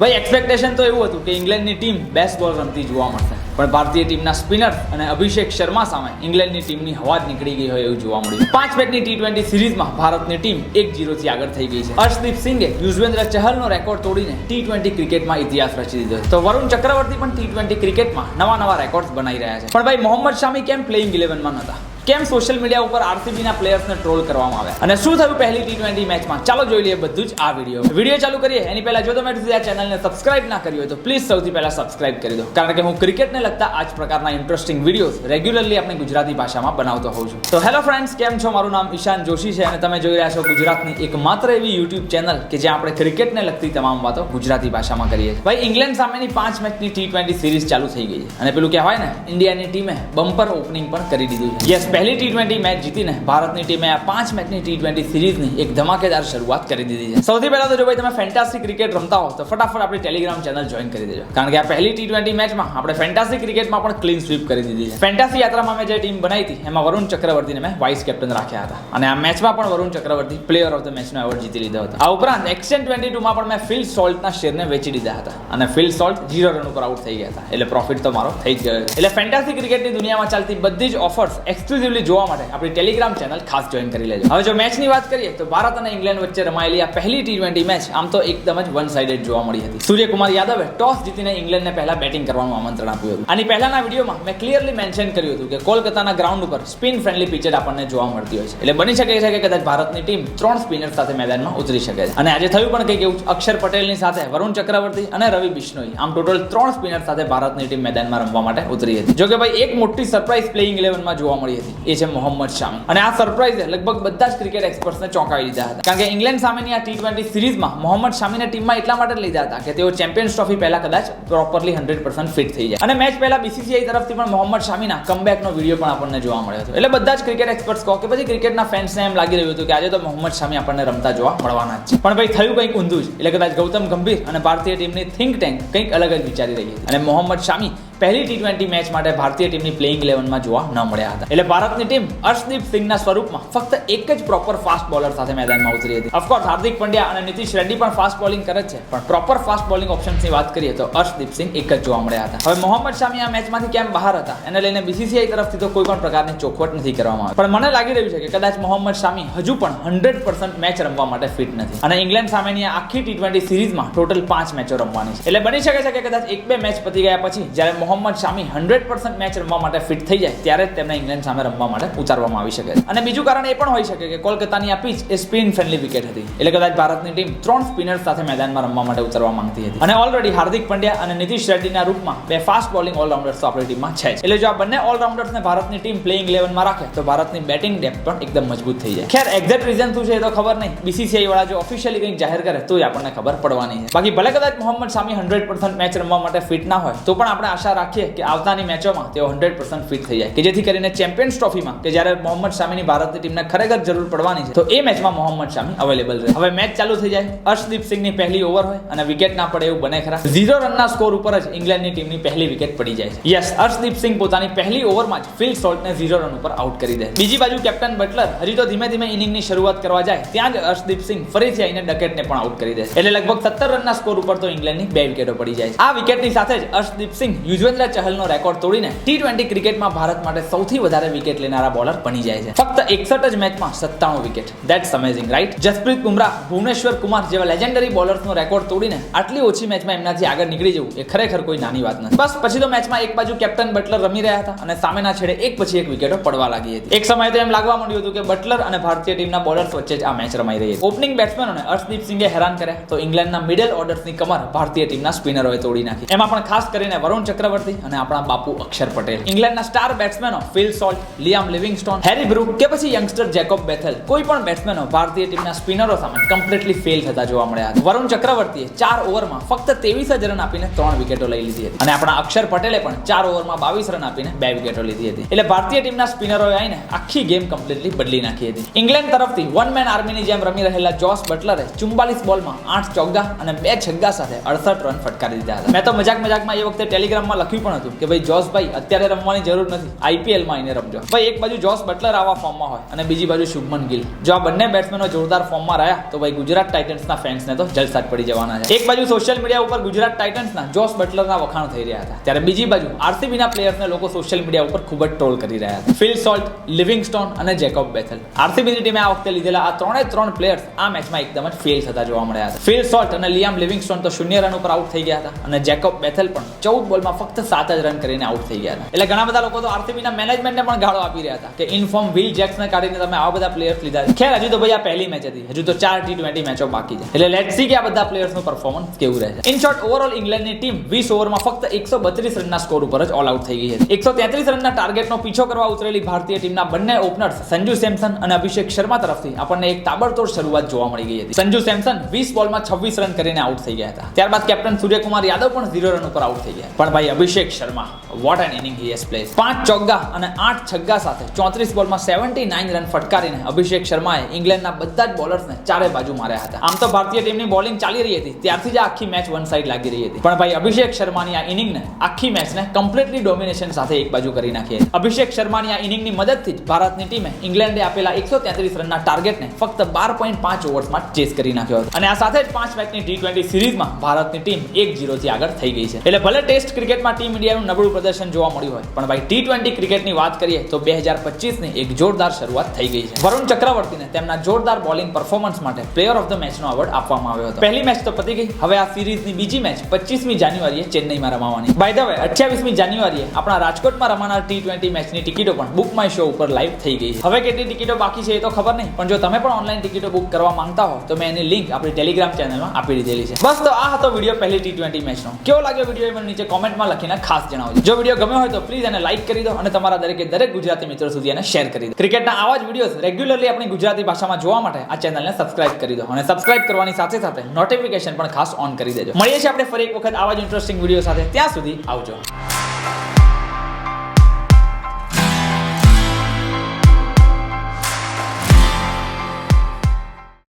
ભાઈ એક્સપેક્ટેશન તો એવું હતું કે ઇંગ્લેન્ડની ટીમ બેસ્ટ બોલ રમતી જોવા મળશે. પણ ભારતીય ટીમના સ્પિનર અને અભિષેક શર્મા સામે ઇંગ્લેન્ડની ટીમની હવા જ નીકળી ગઈ હોય એવું જોવા મળ્યું. પાંચ મેચની ટી ટ્વેન્ટી સિરીઝમાં ભારતની ટીમ એક જીરોથી આગળ થઈ ગઈ છે. હર્ષદીપ સિંઘે યુઝવેન્દ્ર ચહલનો રેકોર્ડ તોડીને ટી ટ્વેન્ટી ક્રિકેટમાં ઇતિહાસ રચી દીધો તો વરુણ ચક્રવર્તી પણ ટી ટ્વેન્ટી ક્રિકેટમાં નવા નવા રેકોર્ડ બનાવી રહ્યા છે. પણ ભાઈ, મોહમ્મદ શામી કેમ પ્લેઇંગ ઇલેવનમાં નહોતા? કેમ સોશિયલ મીડિયા ઉપર આરસીબીના પ્લેયર્સને ટ્રોલ કરવામાં આવ્યા? અને શું થયું પહેલી ટી ટ્વેન્ટી મેચમાં? ચાલો જોઈ લઈએ બધું જ આ વીડિયો વીડિયો ચાલુ કરીએ. એની પહેલા જો તમે આ ચેનલને સબસ્ક્રાઇબ ના કરી હોય તો પ્લીઝ સૌથી પહેલા સબસ્ક્રાઇબ કરી દો. કારણ કે હું ક્રિકેટને લગતા આ જ પ્રકારના ઇન્ટરેસ્ટિંગ વિડીયોઝ રેગ્યુલરલી આપણે ગુજરાતી ભાષામાં બનાવતો હોઉં છું. તો હેલો ફ્રેન્ડ્સ કેમ છો? મારું નામ ઈશાન જોશી છે અને તમે જોઈ રહ્યા છો ગુજરાતની એકમાત્ર એવી યુટ્યુબ ચેનલ કે જ્યાં આપણે ક્રિકેટને લગતી તમામ વાતો ગુજરાતી ભાષામાં કરીએ છીએ. ભાઈ ઇંગ્લેન્ડ સામેની પાંચ મેચની ટી ટ્વેન્ટી સિરીઝ ચાલુ થઈ ગઈ અને પેલું કહેવાય ને ઇન્ડિયાની ટીમે બમ્પર ઓપનિંગ પણ કરી દીધું છે. યસ પહેલી ટી ટ્વેન્ટી મેચ જીતીને ભારતની ટીમે આ પાંચ મેચની ટી ટ્વેન્ટી સિરીઝની એક ધમાકેદાર શરૂઆત કરી દીધી છે. સૌથી પહેલા તો જો ભાઈ તમે ફેન્ટાસી ક્રિકેટ રમતા હો, તો ફટાફટ આપણી ટેલિગ્રામ ચેનલ જોઈન કરી દેજો. કારણ કે આ પહેલી ટી ટ્વેન્ટી મેચમાં આપણે ફેન્ટાસી ક્રિકેટમાં પણ ક્લીન સ્વીપ કરી દીધી છે. ફેન્ટાસી યાત્રામાં મેં જે ટીમ બનાવી હતી, એમાં વરુણ ચક્રવર્તીને મેં વાઇસ કેપ્ટન રાખ્યા હતા. અને આ મેચમાં પણ Varun Chakravarthy player of the મેચનો એવોર્ડ જીતી લીધો હતો. આ ઉપરાંત એક્સચેન્જ ટ્વેન્ટી ટુમાં પણ મેં ફિલ સોલ્ટના શેરને વેચી દીધા હતા. અને ફિલ સોલ્ટ જીરો રન ઉપર આઉટ થઈ ગયા હતા. એટલે પ્રોફિટ તો મારો થઈ જ ગયો એટલે ફેન્ટાસી ક્રિકેટની દુનિયામાં ચાલતી બધી જ ઓફર્સ એક્સક્લુઝિવલી જોવા માટે આપણી ટેલિગ્રામ ચેનલ ખાસ જોઈન કરી લેજો. હવે જો મેચની વાત કરીએ, તો ભારત અને ઇંગ્લેન્ડ વચ્ચે રમાયેલી આ પહેલી ટી ટ્વેન્ટી મેચ આમ તો એકદમ જ વન સાઇડેડ જોવા મળી હતી. સૂર્યકુમાર યાદવે ટોસ જીતીને ઇંગ્લેન્ડને પહેલા બેટિંગ કરવાનું આમંત્રણ આપ્યું હતું. આની પહેલાના વિડીયોમાં મેં ક્લિયરલી મેન્શન કર્યું હતું કે કોલકાતાના ગ્રાઉન્ડ ઉપર સ્પિન ફ્રેન્ડલી પિચર આપણને જોવા મળતી હોય છે. એટલે બની શકે છે કે કદાચ ભારતની ટીમ ત્રણ સ્પિનર સાથે મેદાનમાં ઉતરી શકે છે. અને આજે થયું પણ કંઈક એવું, અક્ષર પટેલની સાથે, વરુણ ચક્રવર્તી અને રવિ બિશ્નોઈ આમ ટોટલ ત્રણ સ્પિનર સાથે ભારતની ટીમ મેદાનમાં રમવા માટે ઉતરી હતી. જો કે ભાઈ, એક મોટી સરપ્રાઇઝ પ્લેઇંગ ઇલેવનમાં જોવા મળી હતી. એ છે મોહમ્મદ શામી. અને આ સરપ્રાઇઝે લગભગ બધા જ ક્રિકેટ એક્સપર્ટ્સને ચોંકાવી દીધા હતા. કારણ કે ઇંગ્લેન્ડ સામેની આ ટી ટ્વેન્ટી સિરીઝમાં મોહમ્મદ શામીને ટીમમાં એટલા માટે લીધા હતા કે તેઓ ચેમ્પિયન્સ ટ્રોફી પહેલા કદાચ પ્રોપરલી હંડ્રેડ પર્સન્ટ ફિટ થઈ જાય. અને મેચ પહેલા બીસીસીઆઈ તરફથી પણ મોહમ્મદ શામીના કમબેકનો વીડિયો પણ આપણને જોવા મળ્યો હતો એટલે બધા જ ક્રિકેટ એક્સપર્ટ્સ કહો કે પછી ક્રિકેટના ફેન્સને એમ લાગી રહ્યું હતું કે આજે તો મોહમ્મદ શામી આપણને રમતા જોવા મળવાના જ છે. પણ ભાઈ થયું કંઈક ઊંધું જ. એટલે કદાચ ગૌતમ ગંભીર અને ભારતીય ટીમની થિંક ટેન્ક કંઈક અલગ જ વિચારી રહી હતી. અને મોહમ્મદ શામી પહેલી ટી ટ્વેન્ટી મેચ માટે ભારતીય ટીમની પ્લેઇંગ ઇલેવનમાં જોવા ન મળ્યા હતા. એટલે ભારતની ટીમ અર્શદીપ સિંઘના સ્વરૂપમાં ફક્ત એક જ પ્રોપર ફાસ્ટ બોલર સાથે મેદાનમાં ઉતરી હતી. ઓફકોર્સ હાર્દિક પંડ્યા અને નીતિશ રેડ્ડી પણ ફાસ્ટ બોલિંગ કરે છે, પણ પ્રોપર ફાસ્ટ બોલિંગ ઓપ્શન્સની વાત કરીએ તો અર્શદીપ સિંહ એક જ જોવા મળ્યા હતા. હવે મોહમ્મદ શામી આ મેચમાંથી કેમ બહાર હતા, એને લઈને બીસીસીઆઈ તરફથી તો કોઈ પણ પ્રકારની ચોખવટ નથી કરવામાં આવી. પણ મને લાગી રહ્યું છે કે કદાચ મોહમ્મદ શામી હજુ પણ હંડ્રેડ પર્સન્ટ મેચ રમવા માટે ફિટ નથી. અને ઇંગ્લેન્ડ સામેની આખી ટી ટ્વેન્ટી સિરીઝમાં ટોટલ પાંચ મેચો રમવાની છે. એટલે બની શકે છે કે કદાચ એક બે મેચ પતી ગયા પછી, જ્યારે Mohammed Shami hundred percent match રમવા માટે ફિટ થઈ જાય ત્યારે જ તેમને ઇંગ્લેન્ડ સામે રમવા માટે ઉતારવામાં આવી શકે અને બીજું કારણ એ પણ હોઈ શકે કે કોલકાતાની આ પીચ એ સ્પિન ફ્રેન્ડલી વિકેટ હતી. એટલે કદાચ ભારતની ટીમ ત્રણ સ્પિનર્સ સાથે મેદાનમાં રમવા માટે ઉતરવા માંગતી હતી. અને ઓલરેડી હાર્દિક પંડ્યા અને નીતિશ રેડ્ડીના રૂપમાં બે ફાસ્ટ બોલિંગ ઓલરાઉન્ડર્સ તો આપણી ટીમમાં છે એટલે જો આ બંને ઓલરાઉન્ડર્સને ભારતની ટીમ પ્લેઇંગ ઇલેવનમાં રાખે, તો ભારતની બેટિંગ ડેપ્થ પણ એકદમ મજબૂત થઈ જાય. ખેર એક્ઝેક્ટ રીઝન શું છે એ તો ખબર નહીં. બીસીસીઆઈ વાળા જો ઓફિશિયલી કંઈક જાહેર કરે તો આપણને ખબર પડવાની છે. બાકી ભલે કદાચ Mohammed Shami hundred percent match રમવા માટે ફિટ ના હોય, તો પણ આપણે આશા રાખીએ કે આવતાની મેચોમાં તેઓ હંડ્રેડ પર્સન્ટ ફિટ થઈ જાય. કે જેથી કરીને ચેમ્પિયન્સ ટ્રોફીમાં કે જ્યારે મોહમ્મદ શામીની ભારતની ટીમને ખરેખર જરૂર પડવાની છે, તો એ મેચમાં મોહમ્મદ શામી અવેલેબલ રહે. હવે મેચ ચાલુ થઈ જાય. અર્શદીપ સિંહની પહેલી ઓવર હોય અને વિકેટ ના પડે એવું બને ખરા. ઝીરો રનના સ્કોર ઉપર જ ઇંગ્લેન્ડની ટીમની પહેલી વિકેટ પડી જાય છે. યસ અર્શદીપ સિંહ પોતાની પહેલી ઓવરમાં જ ફિલ સોલ્ટને ઝીરો રન ઉપર આઉટ કરી દે. બીજી બાજુ કેપ્ટન બટલર હજી તો ધીમે ધીમે ઇનિંગની શરૂઆત કરવા જાય, ત્યાં જ અર્શદીપ સિંહ ફરીથી આવીને ડકેટને પણ આઉટ કરી દે. એટલે લગભગ સત્તર રનના સ્કોર ઉપર તો ઇંગ્લેન્ડની બે વિકેટો પડી જાય આ વિકેટની સાથે જ અર્શદીપ સિંહ યુઝવેન્દ્ર ચહલનો રેકોર્ડ તોડીને ટી ટ્વેન્ટી ક્રિકેટમાં ભારત માટે સૌથી વધારે વિકેટ લેનારા બોલર બની જાય છે. ફક્ત એકસઠ જ મેચમાં સત્તાણું wicket that's amazing right Jasprit Bumrah, Bhuvneshwar Kumar જેવા લેજેન્ડરી બોલર્સનો રેકોર્ડ તોડીને આટલી ઓછી મેચમાં એમનાથી આગળ નીકળી જવું એ ખરેખર કોઈ નાની વાત નથી. બસ પછી તો મેચમાં એક બાજુ કેપ્ટન બટલર રમી રહ્યા હતા અને સામેના છેડે એક પછી એક વિકેટો પડવા લાગી હતી. એક સમયે તો એમ લાગવા માંડ્યું હતું કે બટલર અને ભારતીય ટીમના બોલર્સ વચ્ચે જ આ મેચ રમાઈ રહી હતી. ઓપનિંગ બેટ્સમેનોને અર્શદીપ સિંઘે હેરાન કર્યા. તો ઇંગ્લેન્ડના મિડલ ઓર્ડર્સની કમર ભારતીય ટીમના સ્પિનરોએ તોડી નાખી. એમાં પણ ખાસ કરીને વરુણ ચક્રવર્તી અને આપણા બાપુ અક્ષર પટેલ. ઇંગ્લેન્ડના star બેટ્સમેનો Phil Salt, Liam Livingstone, Harry Brook કે પછી યંગસ્ટર જેકોબ બેથલ. કોઈ પણ બેટ્સમેનો ભારતીય ટીમના સ્પિનરો સામે કમ્પ્લીટલી ફેલ થતા જોવા મળ્યા હતા. વરુણ ચક્રવર્તીએ ચાર ઓવરમાં ફક્ત ત્રેવીસ જ રન આપીને ત્રણ વિકેટો લઈ લીધી હતી. અને આપણા અક્ષર પટેલે પણ ચાર ઓવરમાં બાવીસ રન આપીને બે વિકેટો લીધી હતી. એટલે ભારતીય ટીમના સ્પિનરોએ આવીને આખી ગેમ કમ્પ્લીટલી બદલી નાખી હતી. ઇંગ્લેન્ડ તરફથી વન મેન આર્મીની જેમ રમી રહેલા જોસ બટલરે ચુમ્બાલીસ બોલમાં આઠ ચોગ્ગા અને બે છગ્ગા સાથે અડસઠ રન ફટકારી દીધા હતા. મેં તો મજાક મજાકમાં એ વખતે ટેલિગ્રામમાં લખ્યું પણ હતું કે ભાઈ જોસભાઈ અત્યારે રમવાની જરૂર નથી. આઈપીએલમાં એને રમજો. ભાઈ, એક બાજુ જોસ બટલર આવા ફોર્મમાં હોય અને બીજી બાજુ શુભમન ગિલ. જો આ બંને બેટ્સમેનો જોરદાર ફોર્મમાં રહ્યા, તો ભાઈ ગુજરાત ટાઇટન્સના ફેન્સને તો જલસાટ પડી જવાના છે. એક બાજુ સોશિયલ મીડિયા ઉપર ગુજરાત ટાઇટન્સના જોસ બટલરના વખાણ થઈ રહ્યા હતા. ત્યારે બીજી બાજુ આરસીબીના પ્લેયર્સને લોકો સોશિયલ મીડિયા ઉપર ખૂબ જ ટ્રોલ કરી રહ્યા હતા. ફિલ સોલ્ટ લિવિંગસ્ટોન અને જેકોબ બેથલ આરસીબીની ટીમે આ વખતે લીધેલા આ ત્રણે ત્રણ પ્લેયર્સ આ મેચમાં એકદમ જ ફેલ થતા જોવા મળ્યા હતા. ફિલ સોલ્ટ અને લિયામ લિવિંગસ્ટોન તો શૂન્ય રન ઉપર આઉટ થઈ ગયા હતા અને જેકોબ બેથલ પણ ચૌદ બોલમાં ફક્ત સાત જ રન કરીને આઉટ થઈ ગયા એટલે ઘણા બધા લોકો તો આરસીબીના મેનેજમેન્ટને પણ ગાળો આપી રહ્યા હતા કે ઇન્ફોર્મ વિલ જેક્સને કાઢીને તમે આવા બધા પ્લેયર્સ લીધા છે. ખેર હજુ તો ભાઈ આ પહેલી મેચ હતી. હજુ તો ચાર ટી ટ્વેન્ટી મેચો બાકી છે. એટલે લેટ સી કે આ બધા પ્લેયર્સનું પરફોર્મન્સ કેવું રહે છે ઇન શોર્ટ ઓવરઓલ ઇંગ્લેન્ડની ટીમ વીસ ઓવરમાં ફક્ત એકસો બત્રીસ રનના સ્કોર ઉપર જ ઓલ આઉટ થઈ ગઈ હતી. એકસો તેત્રીસ રનના ટાર્ગેટનો પીછો કરવા ઉતરેલી ભારતીય ટીમના બંને ઓપનર્સ સંજુ સેમસન અને અભિષેક શર્મા તરફથી આપણને એક તાબડતોડ શરૂઆત જોવા મળી ગઈ હતી. સંજુ સેમસન વીસ બોલમાં છવ્વીસ રન કરીને આઉટ થઈ ગયા હતા. ત્યારબાદ કેપ્ટન સૂર્યકુમાર યાદવ પણ ઝીરો રન ઉપર આઉટ થઈ ગયા. પણ ભાઈ Abhishek Sharma. What an inning he has played પાંચ ચોગ્ગા અને આઠ છગ્ગા સાથે ચોત્રીસ બોલમાં સેવન્ટી નાઇન રન ફટકારીને અભિષેક શર્માએ ઇંગ્લેન્ડના બધા જ બોલર્સને ચારે બાજુ માર્યા હતા. આમ તો ભારતીય ટીમની બોલિંગ ચાલી રહી હતી. ત્યારથી જ આખી મેચ વન સાઇડ લાગી રહી હતી. પણ ભાઈ, અભિષેક શર્માની આ ઇનિંગને આખી મેચને કમ્પ્લીટલી ડોમિનેશન સાથે એક બાજુ કરી નાખી હતી. અભિષેક શર્માની આ ઇનિંગની મદદથી જ ભારતની ટીમે ઇંગ્લેન્ડે આપેલા એકસો તેત્રીસ રનના ટાર્ગેટને ફક્ત બાર પોઈન્ટ પાંચ ઓવર્સમાં ચેસ કરી નાખ્યો હતો. અને આ સાથે જ પાંચ મેચની ટી ટ્વેન્ટી સિરીઝમાં ભારતની ટીમ એક જીરોથી આગળ થઈ ગઈ છે. એટલે ભલે ટેસ્ટ ક્રિકેટમાં ટીમ ઇન્ડિયાનું નબળું પ્રદર્શન જોવા મળ્યું હોય. પણ ભાઈ ટી ટ્વેન્ટી ક્રિકેટની વાત કરીએ તો બે હજાર પચીસની એક જોરદાર શરૂઆત થઈ ગઈ છે. વરુણ ચક્રવર્તીને તેમના જોરદાર બોલિંગ પરફોર્મન્સ માટે પ્લેયર ઓફ ધ મેચનો એવોર્ડ આપવામાં આવ્યો હતો. પહેલી મેચ તો પતી ગઈ. હવે આ સિરીઝની બીજી મેચ પચીસમી જાન્યુઆરીએ ચેન્નઈમાં રમાવાની. બાય ધ વે અઠ્યાવીસમી જાન્યુઆરીએ આપણા રાજકોટમાં રમાનાર ટી ટ્વેન્ટી મેચની ટિકિટો પણ બુક માય શો ઉપર લાઈવ થઈ ગઈ છે. હવે કેટલી ટિકિટો બાકી છે એ તો ખબર નહીં. પણ જો તમે પણ ઓનલાઈન ટિકિટો બુક કરવા માંગતા હો, તો મેં એની લિંક આપણી ટેલિગ્રામ ચેનલમાં આપી દીધેલી છે. બસ તો આ હતો વીડિયો પહેલી ટી ટ્વેન્ટી મેચનો કેવો લાગ્યો વીડિયો મને નીચે કોમેન્ટમાં લખીને ખાસ જણાવજો જો વીડિયો ગમ્યો હોય તો પ્લીઝ એને લાઈક કરી દો અને તમારા દરેકે દરેક ગુજરાતી મિત્રો સુધી એને શેર કરી દો. ક્રિકેટના આવા જ વિડીયોઝ રેગ્યુલરલી આપણી ગુજરાતી ભાષામાં જોવા માટે આ ચેનલને સબસ્ક્રાઇબ કરી દો અને સબસ્ક્રાઇબ કરવાની સાથે સાથે નોટિફિકેશન પણ ખાસ ઓન કરી દેજો. મળીએ છીએ આપણે ફરી એક વખત આવા જ ઇન્ટરેસ્ટિંગ વીડિયો સાથે. ત્યાં સુધી આવજો.